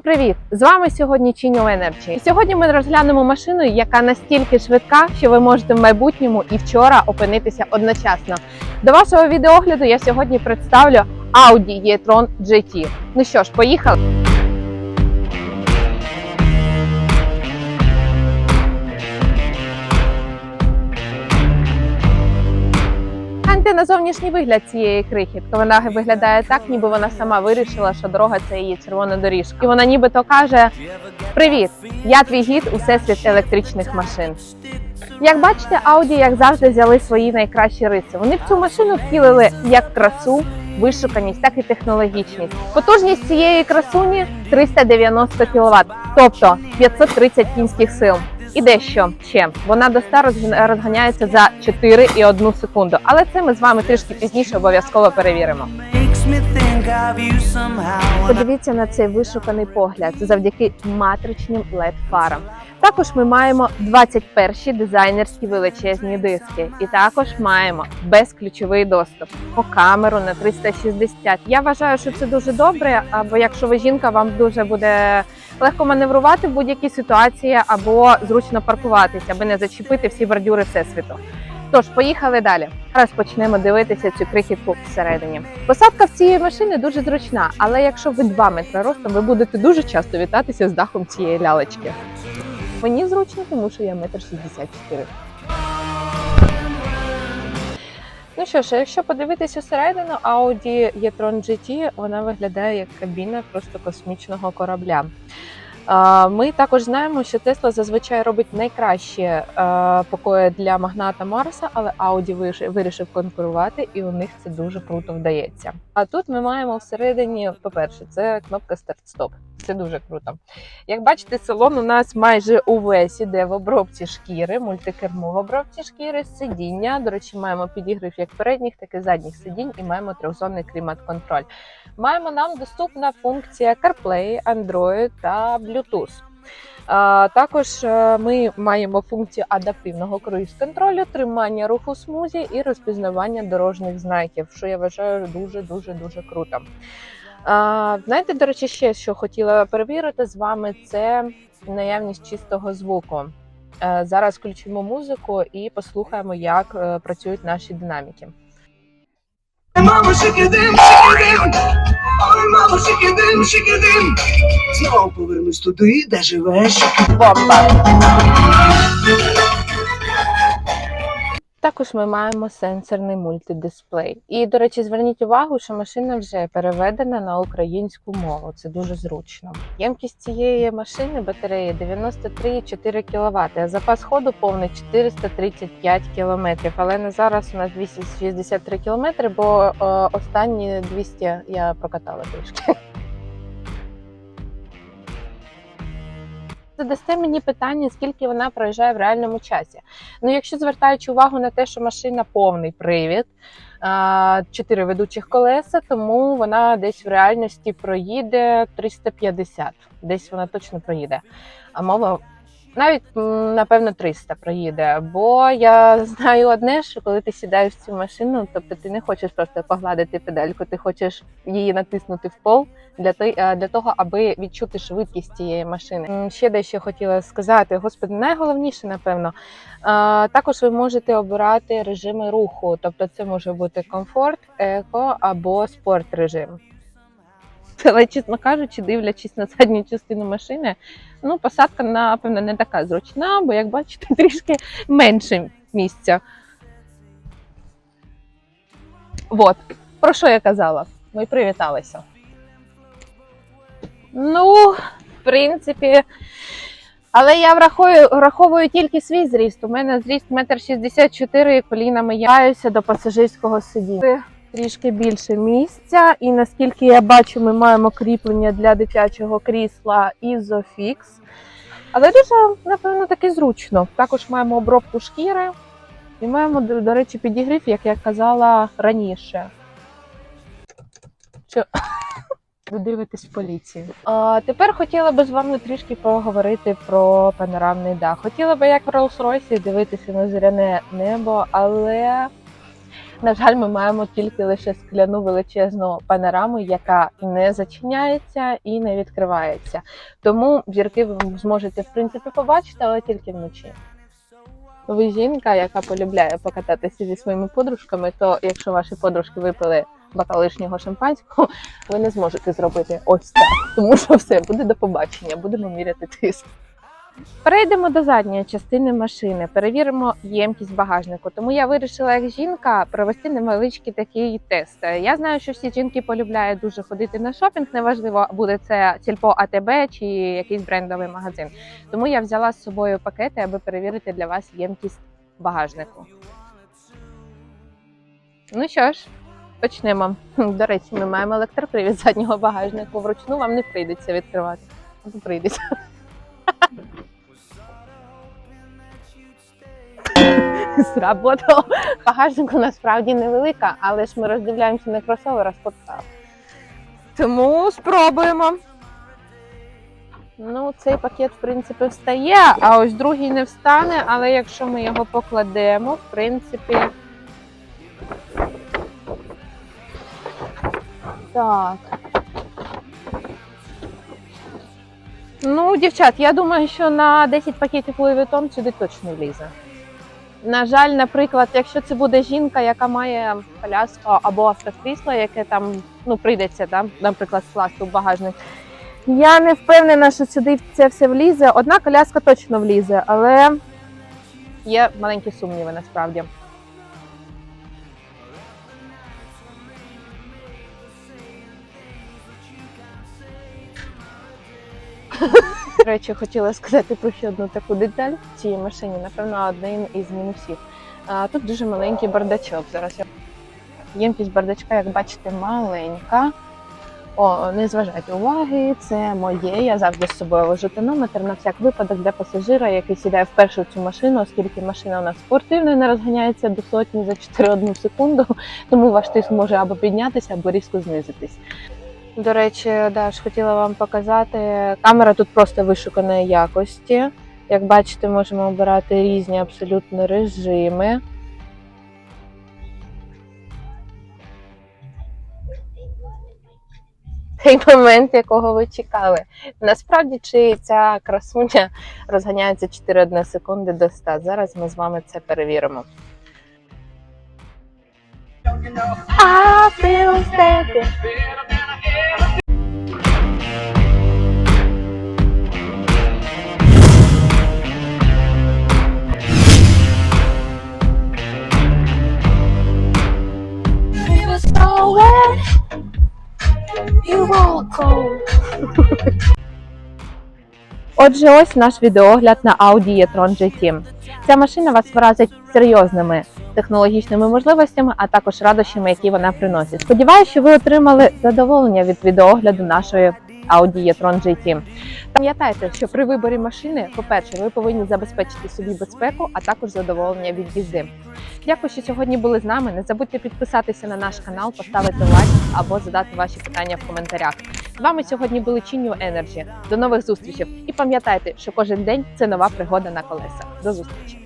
Всім привіт! З вами сьогодні Чіньо Energy. Сьогодні ми розглянемо машину, яка настільки швидка, що ви можете в майбутньому і вчора опинитися одночасно. До вашого відеогляду я сьогодні представлю Audi e-tron GT. Ну що ж, поїхали! На зовнішній вигляд цієї крихітки. Вона виглядає так, ніби вона сама вирішила, що дорога це її червона доріжка. І вона нібито каже: Привіт, я твій гід у всесвіт електричних машин. Як бачите, Audi, як завжди, взяли свої найкращі риси. Вони в цю машину втілили як красу, вишуканість, так і технологічність. Потужність цієї красуні 390 кВт, тобто 530 кінських сил. І дещо ще вона до 100 розг- розганяється за 4,1 секунду. Але це ми з вами трішки пізніше обов'язково перевіримо. Подивіться на цей вишуканий погляд завдяки матричним led фарам. Також ми маємо 21 дизайнерські величезні диски, і також маємо безключовий доступ по камеру на 360. Я вважаю, що це дуже добре. Або якщо ви жінка, вам дуже буде легко маневрувати в будь-якій ситуації, або зручно паркуватися, аби не зачепити всі бордюри всесвіту. Тож, поїхали далі. Зараз почнемо дивитися цю крихітку всередині. Посадка в цієї машини дуже зручна, але якщо ви 2 метри ростом, ви будете дуже часто вітатися з дахом цієї лялечки. Мені зручно, тому що я метр 64. Ну що ж, якщо подивитися всередину, Audi e-tron GT, вона виглядає як кабіна просто космічного корабля. Ми також знаємо, що Тесла зазвичай робить найкращі е, покої для магната Марса, але Audi вирішив конкурувати, і у них це дуже круто вдається. А тут ми маємо всередині, по-перше, це кнопка старт-стоп. Це дуже круто. Як бачите, салон у нас майже увесь іде в обробці шкіри, мультикермо в обробці шкіри, сидіння. До речі, маємо підігрів як передніх, так і задніх сидінь, і маємо трьохзонний клімат-контроль. Маємо нам доступна функція CarPlay, Android та Bluetooth. Також е, ми маємо функцію адаптивного круїз-контролю, тримання руху смузі і розпізнавання дорожніх знаків, що я вважаю дуже дуже дуже круто. Знаєте, до речі, ще що хотіла перевірити з вами, це наявність чистого звуку. Е, Зараз включимо музику і послухаємо, як е, працюють наші динаміки. Мамо, шикидим, шикидим. Ой, мамо, шикидим, шикидим. Знову повернусь туди, де живеш. Бомба! Також ми маємо сенсорний мультидисплей. І, до речі, зверніть увагу, що машина вже переведена на українську мову. Це дуже зручно. Ємкість цієї машини батареї 93,4 кВт, а запас ходу повний 435 км. Але на зараз у нас 263 км, бо е, останні 200 я прокатала трішки. Задасте мені питання, скільки вона проїжджає в реальному часі. Ну, якщо звертаючи увагу на те, що машина повний привід, чотири ведучих колеса, тому вона десь в реальності проїде 350. Десь вона точно проїде. А мова навіть напевно 300 проїде. Бо я знаю одне, що коли ти сідаєш в цю машину, тобто ти не хочеш просто погладити педальку, ти хочеш її натиснути в пол для той, е, для того, аби відчути швидкість цієї машини. Ще дещо хотіла сказати. Господи, найголовніше, напевно, е, також ви можете обирати режими руху, тобто це може бути комфорт, еко або спорт режим. Але, чесно кажучи, дивлячись на задню частину машини, ну посадка напевно не така зручна, бо як бачите, трішки менше місця. От, про що я казала? Ми привіталися. Ну, в принципі, але я враховую, враховую тільки свій зріст. У мене зріст 1,64 м і колінами яюся до пасажирського сидіння. Трішки більше місця, і наскільки я бачу, ми маємо кріплення для дитячого крісла Isofix. Але дуже, напевно, таки зручно. Також маємо обробку шкіри і маємо, до речі, підігрів, як я казала раніше. Що? Ви дивитесь поліцію. А, тепер хотіла би з вами трішки поговорити про панорамний дах. Хотіла би, як в Rolls-Royce, дивитися на зоряне небо, але На жаль, ми маємо тільки лише скляну величезну панораму, яка не зачиняється і не відкривається. Тому зірки ви зможете в принципі побачити, але тільки вночі. Ви жінка, яка полюбляє покататися зі своїми подружками, то якщо ваші подружки випили бокал лишнього шампанського, ви не зможете зробити ось так. Тому що все буде до побачення, будемо міряти тиск. Перейдемо до задньої частини машини, перевіримо ємкість багажнику. Тому я вирішила як жінка провести невеличкий такий тест. Я знаю, що всі жінки полюбляють дуже ходити на шопінг, неважливо, буде це сільпо АТБ чи якийсь брендовий магазин. Тому я взяла з собою пакети, аби перевірити для вас ємкість багажнику. Ну що ж, почнемо. До речі, ми маємо електропривід заднього багажнику. Вручну вам не прийдеться відкривати. Прийдеться. Сработало. Багажник у нас справді невелика, але ж ми роздивляємося не кросовер, а спортсал. Тому спробуємо. Ну, цей пакет, в принципі, встає, а ось другий не встане, але якщо ми його покладемо, в принципі. Так. Ну, дівчат, я думаю, що на 10 пакетів Louis Vuitton сюди точно влізе. На жаль, наприклад, якщо це буде жінка, яка має коляску або автокрісло, яке там ну прийдеться, да, наприклад, скласти в багажник. Я не впевнена, що сюди це все влізе. Одна коляска точно влізе, але є маленькі сумніви насправді. До речі, хотіла сказати про ще одну таку деталь в цій машині. Напевно, один із мінусів. Тут дуже маленький бардачок. Зараз ємкість бардачка, як бачите, маленька. О, не зважайте уваги, це моє. Я завжди з собою вожу тонометр на всяк випадок для пасажира, який сідає вперше в цю машину, оскільки машина у нас спортивна, не розганяється до сотні за 4-1 секунду, тому ваш тиск може або піднятися, або різко знизитись. До речі, Даш, хотіла вам показати. Камера тут просто вишуканої якості. Як бачите, можемо обирати різні абсолютно режими. Той момент, якого ви чекали. Насправді, чи ця красуня розганяється 4-1 секунди до 100. Зараз ми з вами це перевіримо. I feel Отже, ось наш відеогляд на Audi e-tron GT. Ця машина вас вразить серйозними технологічними можливостями, а також радощами, які вона приносить. Сподіваюся, що ви отримали задоволення від відеогляду нашої Audi e-tron GT. Пам'ятайте, що при виборі машини, по-перше, ви повинні забезпечити собі безпеку, а також задоволення від їзди. Дякую, що сьогодні були з нами. Не забудьте підписатися на наш канал, поставити лайк або задати ваші питання в коментарях. Вами сьогодні були Чінню Енерджі. До нових зустрічей. І пам'ятайте, що кожен день це нова пригода на колесах. До зустрічі!